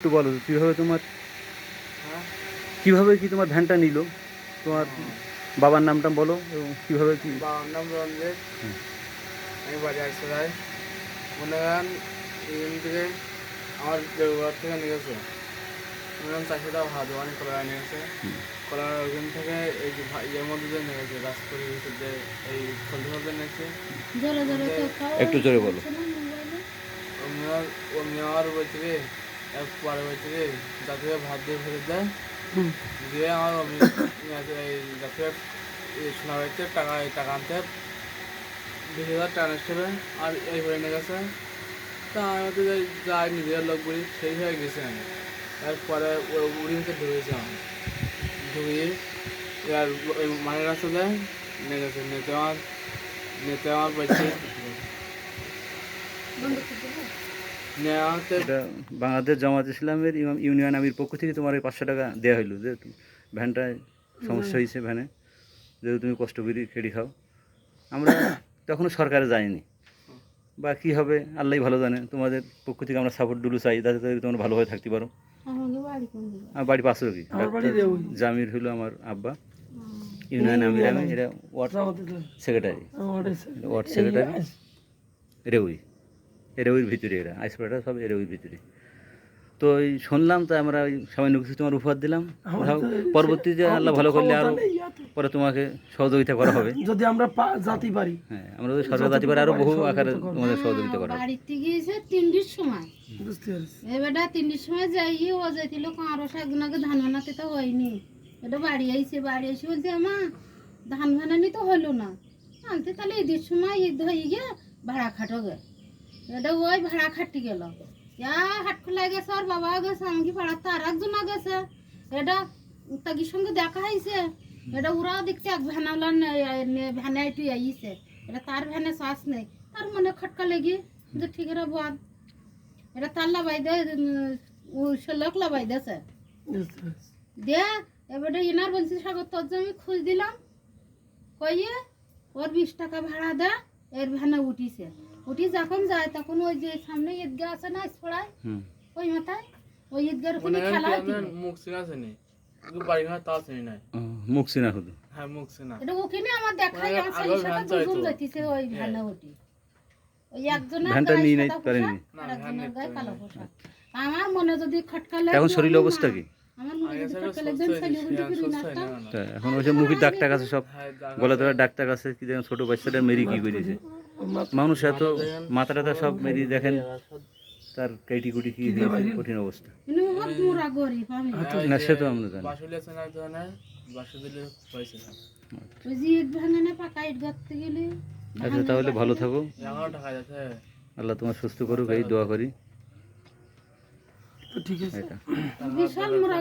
একটু বলো কীভাবে তোমার হ্যাঁ কীভাবে কি তোমার ভ্যানটা নিল? তোমার বাবার নামটা বলো এবং কীভাবে কি বাবার নাম রঞ্জিত। আমি বাড়ি আসতে যাই মনে করেন এখান থেকে আমার দেওয়ার থেকে নিয়ে গেছে মনে করেন চাষিটা ভাত দোকানে কলা নিয়ে গেছে হুম। কলার ওখান থেকে এই যে ইয়ের মধ্যে দিয়ে নিয়ে গেছে রাজপুরের ভিতর এই ফলতে ফলতে নিয়েছে। একটু জোরে বলো। মোবাইলে। অমনি আমার বলছে পরে বলছে রে যাতে ভাত দিয়ে ফেলে দেয়। দিয়ে আমার যাতে সোনা বাড়িতে টাকা টাকা আনতে। বিশ হাজার টাকা হবে আর এই হয়ে নিয়ে গেছে। তা আমি তো যাই নিজের লোক বলি সেই হয়ে গেছে। আমি তারপরে উড়ি মুখে ঢুকেছে আমি ঢুকিয়ে এবার ওই মানের রাস্তা দেয় নিয়ে গেছে। নেতে আমার নেতে আমার বলছে এটা বাংলাদেশ জামাত ইসলামের ইমাম ইউনিয়ন আমির পক্ষ থেকে তোমার এই পাঁচশো টাকা দেওয়া হইল যে ভ্যানটায় সমস্যা হয়েছে ভ্যানে যেহেতু তুমি কষ্ট করে খেড়ি খাও। আমরা তখনও সরকারে যাইনি। বা কী হবে আল্লাহ ভালো জানে তোমাদের পক্ষ থেকে আমরা সাপোর্ট ডুলু চাই যাতে তোমরা ভালোভাবে থাকতে পারো। আমার বাড়ি পাশে কি জামির হলো আমার আব্বা। ইউনিয়ন আমির আমি এটা ওয়ার্ড সেক্রেটারি। Ward secretary. রেউই। রেউইর ভিতরে এরা আইসপাড়াটা সব রেউইর ভিতরে। তো এই শুনলাম তো আমরা ওই সামান্য কিছু তোমার উপহার দিলাম। পরবর্তীতে আল্লাহ ভালো করলে আরও পরে তোমাকে সহযোগিতা করা হবে। যদি আমরা জাতি পারি। হ্যাঁ আমরা ওই সরকার জাতি পারে আরও বহু আকারে তোমাদের সহযোগিতা করা হবে। বাড়িতে গিয়েছে তিনটির সময়। বুঝতে পারছি। এবারটা তিনটির সময় যাই ও যাইছিল আরও একদিন আগে ধান বানাতে তো হয়নি। এটা বাড়ি আইছে বাড়ি এসে বলছে মা ধান বানানি তো হলো না। আনতে তাহলে ঈদের সময় ঈদ হয়ে গিয়ে ভাড়া খাটো গে এটা ওই ভাড়া খাটি গেল। ইয়া হাট খোলা গেছে আর বাবা গেছে আমাকে পাড়াতে আর একজন গেছে। এটা তাগির সঙ্গে দেখা হয়েছে এটা ওরা দেখছে এক ভ্যানাওয়ালা ভ্যানে একটু আইছে। এটা তার ভ্যানে শ্বাস নেই। তার মনে খটকা লেগে। যে ঠিক আছে বাদ এটা তার লাগাই দে ষোলক লাগাই দেছে বুঝতে পারছি দিয়ে এবারে ইনার বলছি সাগর তোর যে আমি খুঁজ দিলাম। কইয়ে, ওর বিশ টাকা ভাড়া দে। এর ভ্যানে উঠিছে। উঠি যখন যায় তখন ওই যে সামনে ঈদগাহ আছে না হুম। ওই মাথায়? ওই ঈদগার ওখানে খেলা কি হইছিল আমার মুখ চিনা আছে নি কিন্তু বাড়ি ঘর তাও চিনি নাই। মুখ চিনা শুধু? হ্যাঁ মুখ চিনা। এটা ওখানে আমার দেখাই। দুজন যাইতেছে ওই ভ্যানে উঠি। ওই একজনের ভ্যানটা নিয়ে আমার মনে যদি খটকা লাগে এখন শরীরের অবস্থা কি? এখন ওই যে টাক আছে সব হ্যাঁ, গলা। ধরে ডাক টাক আছে কি যেন ছোটো বাচ্চাটা মেরি কি করেছে। মানুষ এত মাথা টাথা সব মেরি দেখেন তার কেটি কুটি কি কঠিন অবস্থা। না সে তো আমরা জানি। আচ্ছা তাহলে ভালো থাকো। যাচ্ছে আল্লাহ তোমার সুস্থ করুক এই দোয়া করি। ঠিক আছে। এটা। বিশাল মোরা